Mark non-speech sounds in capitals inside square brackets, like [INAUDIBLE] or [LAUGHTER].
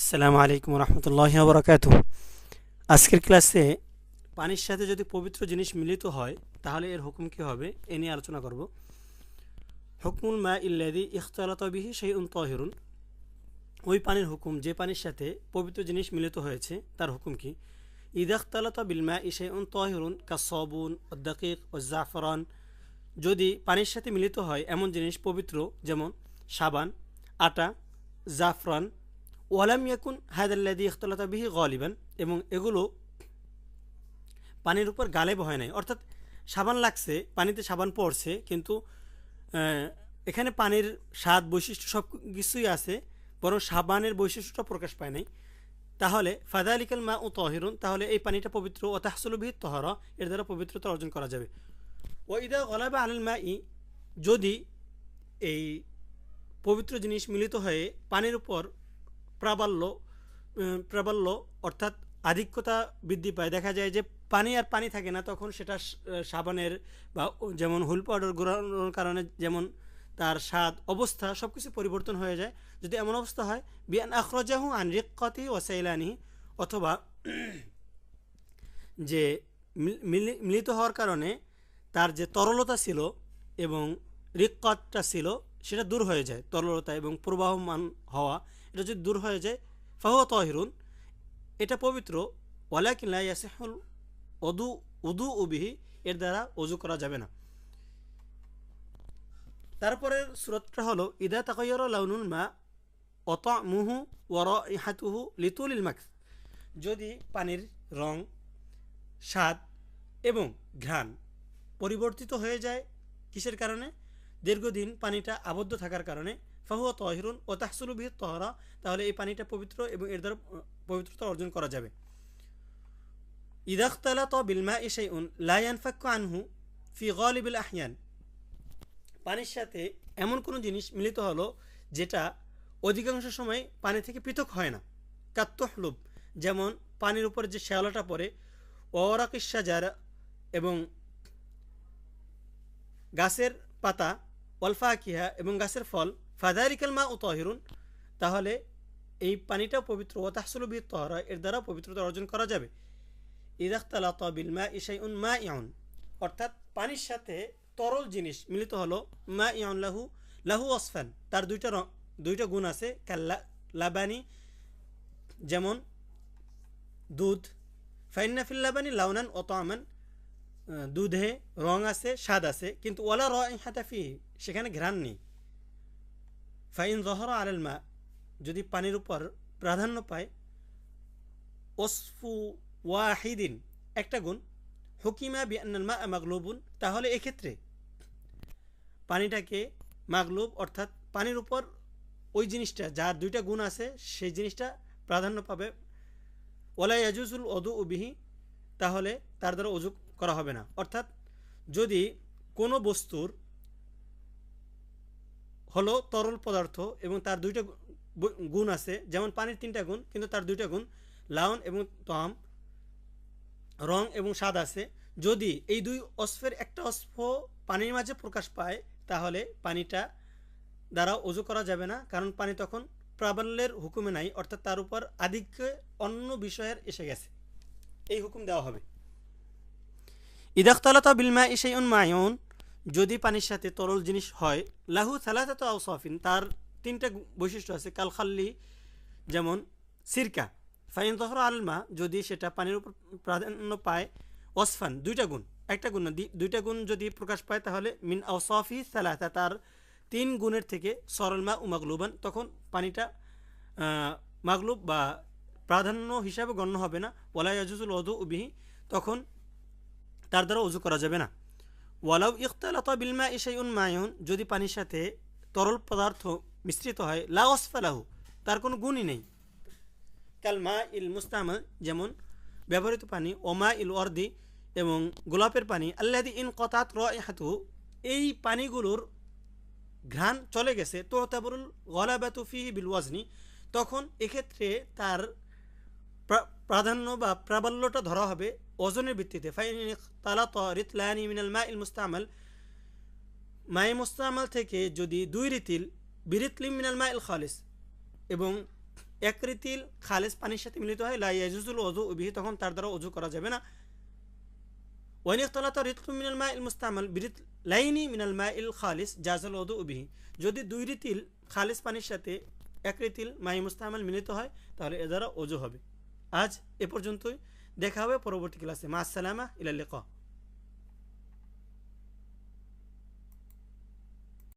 আসসালামু আলাইকুম রহমতুল্লাহ বরকাত আজকের ক্লাসে পানির সাথে যদি পবিত্র জিনিস মিলিত হয়, তাহলে এর হুকুম কী হবে? এ নিয়ে আলোচনা করব। হুকমুল মা ইল্লাদি ইখতালাত বিহি সেই উন তহিরুন। ওই পানির হুকুম, যে পানির সাথে পবিত্র জিনিস মিলিত হয়েছে, তার হুকুম কি? ইদাখতালাত বিলমা ইসে উন তহিরুন কা সবুন দাকিক ও জাফরান। যদি পানির সাথে মিলিত হয়, এমন জিনিস পবিত্র, যেমন সাবান, আটা, জাফরান ওয়ালাম ইয়াকুন হায়দাল্লাদি ইখতলাতা বিহি গলিবান এবং এগুলো পানির উপর গালেব হয় নাই। অর্থাৎ সাবান লাগছে, পানিতে সাবান পড়ছে, কিন্তু এখানে পানির স্বাদ, বৈশিষ্ট্য সব কিছুই আছে, বরং সাবানের বৈশিষ্ট্যটা প্রকাশ পায় নাই। তাহলে ফাদা আলিকাল মা ও তহিরুন, তাহলে এই পানিটা পবিত্র ও তাহসুলবিহ তহরা, এর দ্বারা পবিত্রতা অর্জন করা যাবে। ও ইদা গলাবা আলুল মা ই যদি এই পবিত্র জিনিস মিলিত হয়ে পানির উপর প্রাবল্য প্রাবল্য অর্থাৎ আধিক্যতা বৃদ্ধি পায়। দেখা যায় যে পানি আর পানি থাকে না, তখন সেটা সাবানের বা যেমন হুল পাউডার গুঁড়ানোর কারণে যেমন তার স্বাদ, অবস্থা সব কিছু পরিবর্তন হয়ে যায়। যদি এমন অবস্থা হয়, বিয়ান আখরজাহু আন রিক্কতি ও সাইলানি, অথবা [CLEARS THROAT] যে মিলিত হওয়ার কারণে তার যে তরলতা ছিল এবং রিক্কতটা ছিল, সেটা দূর হয়ে যায় তরলতা এবং প্রবাহমান হওয়া। এটা যদি দূর হয়ে যায়, ফাহুয়া তহিরুন, এটা পবিত্র ওয়ালাকিল্লা ইয়াসিহুল অদু উদু উবিহি এর দ্বারা অজু করা যাবে না। তারপরে সুরতটা হলো, ইদা তাকয়র লাউনুল মা অত মুহু ওর ইহাতুহু লিতুলিল মাক্স যদি পানির রং, স্বাদ এবং ঘ্রাণ পরিবর্তিত হয়ে যায়, কিসের কারণে? দীর্ঘদিন পানিটা আবদ্ধ থাকার কারণে। ফাহুয়া তহিরুন ও তাহসুলু বিহ তহরা, তাহলে এই পানিটা পবিত্র এবং এর দ্বারা পবিত্রতা অর্জন করা যাবে। ইদাখতালা তো বিলমা ইসাই উন লায়ানফাক্কু আনহু ফি গলিবিল আহিয়ান। পানির সাথে এমন কোনো জিনিস মিলিত হলো যেটা অধিকাংশ সময় পানি থেকে পৃথক হয় না। কাত্তহলুব, যেমন পানির উপর যে শ্যাওলাটা পড়ে ওরাকিসা যারা এবং গাছের পাতা অলফা ওয়ালফাকিহা এবং গাছের ফল ফাদারিকাল মা ও তহিরুন তাহলে এই পানিটাও পবিত্র ও তাহসুলবি তহরা এর দ্বারা পবিত্রতা অর্জন করা যাবে। ইদাখতালা তবিল মা ইসাই উন মা ইয়াউন অর্থাৎ পানির সাথে তরল জিনিস মিলিত হলো মা ইয়াউন লাহু লাহু অসফান তার দুইটা দুইটা গুণ আছে কাল্লা লাবানি যেমন দুধ ফাইন্নাফিল লাবানি লাউনান ও তামান দুধে রং আছে, স্বাদ আছে, কিন্তু ওলা র হাতাফি সেখানে ঘ্রাণ নেই। ফাইন জহর আলাল মা, যদি পানির উপর প্রাধান্য পায়, ওসফু ওয়াহিদিন, একটা গুণ, হুকিমা বিআনাল মা মাগলুবুন, তাহলে এক্ষেত্রে পানিটাকে মাগলুব অর্থাৎ পানির উপর ওই জিনিসটা, যার দুইটা গুণ আছে, সেই জিনিসটা প্রাধান্য পাবে। ওলা ইয়াজুজুল অদু উবিহি তাহলে তার দ্বারা অজু করা হবে না। অর্থাৎ যদি কোনো বস্তুর হলো তরল পদার্থ এবং তার দুইটা গুণ আছে। যেমন পানির তিনটা গুণ, কিন্তু তার দুইটা গুণ লাউন এবং তম রং এবং স্বাদ আছে। যদি এই দুই অস্ফের একটা অস্ফ পানির মাঝে প্রকাশ পায়, তাহলে পানিটা দ্বারা অজু করা যাবে না, কারণ পানি তখন প্রাবল্যের হুকুমে নাই, অর্থাৎ তার উপর আধিক্যে অন্য বিষয়ের এসে গেছে। এই হুকুম দেওয়া হবে। ইদাখতালাতা বিলমা ইসাইউন মায়ুন যদি পানির সাথে তরল জিনিস হয়, লাহু সালাতাত আউসাফিন তার তিনটা বৈশিষ্ট্য আছে, কালখাল্লি যেমন সিরকা, ফাইন তহর আলমা, যদি সেটা পানির উপর প্রাধান্য পায় ওসফান দুইটা গুণ, একটা গুণ দুইটা গুণ যদি প্রকাশ পায় তাহলে মিন আউসাফি সালাতা তার তিন গুণের থেকে সরলমা ও মাগলুবান, তখন পানিটা মাগলুব বা প্রাধান্য হিসাবে গণ্য হবে না ওলা ইয়াজুজুল অদু উবিহি তখন তার দ্বারা অজু করা যাবে না। ওয়ালাউ ইখতালাত বিলমা ইসাইউন মায়ুন যদি পানির সাথে তরল পদার্থ মিশ্রিত হয়, লা ওসফালাহু তার কোনো গুণই নেই। কাল মা ইল মুস্তামাল যেমন ব্যবহৃত পানি ওমা ইল অর্দি এবং গোলাপের পানি আল্লাদি ইন কতাত র হাতু এই পানিগুলোর ঘ্রাণ চলে গেছে তো তাবরুল গলাবাতু ফি বিল ওয়াজনি তখন এক্ষেত্রে তার প্রা- প্রাধান্য বা প্রাবল্যটা ধরা হবে ওজনের ভিত্তিতে। মুস্তামাল। মায়ে মুস্তামাল থেকে যদি দুই রিতিল বিরিতলিম মিনাল মা ইল খালিস এবং এক রীতির খালেজ পানির সাথে মিলিত হয়, লা ইয়াজুজুল অজু বিহি, তখন তার দ্বারা অজু করা যাবে না। ওয়াইন ইখতালাত রিতলু মিনাল মাইল মুস্তামাল বিরিত লাইনি মিনাল মাইল খালিস, জাজাল অদু বিহি। যদি দুই রীতিল খালিস পানির সাথে এক রীতিল মাই মুস্তামাল মিলিত হয়, তাহলে এ দ্বারা অজু হবে। আজ এ পর্যন্তই। দেখা হবে পরবর্তী ক্লাসে। মা আসসালামা ইলাল্লিকা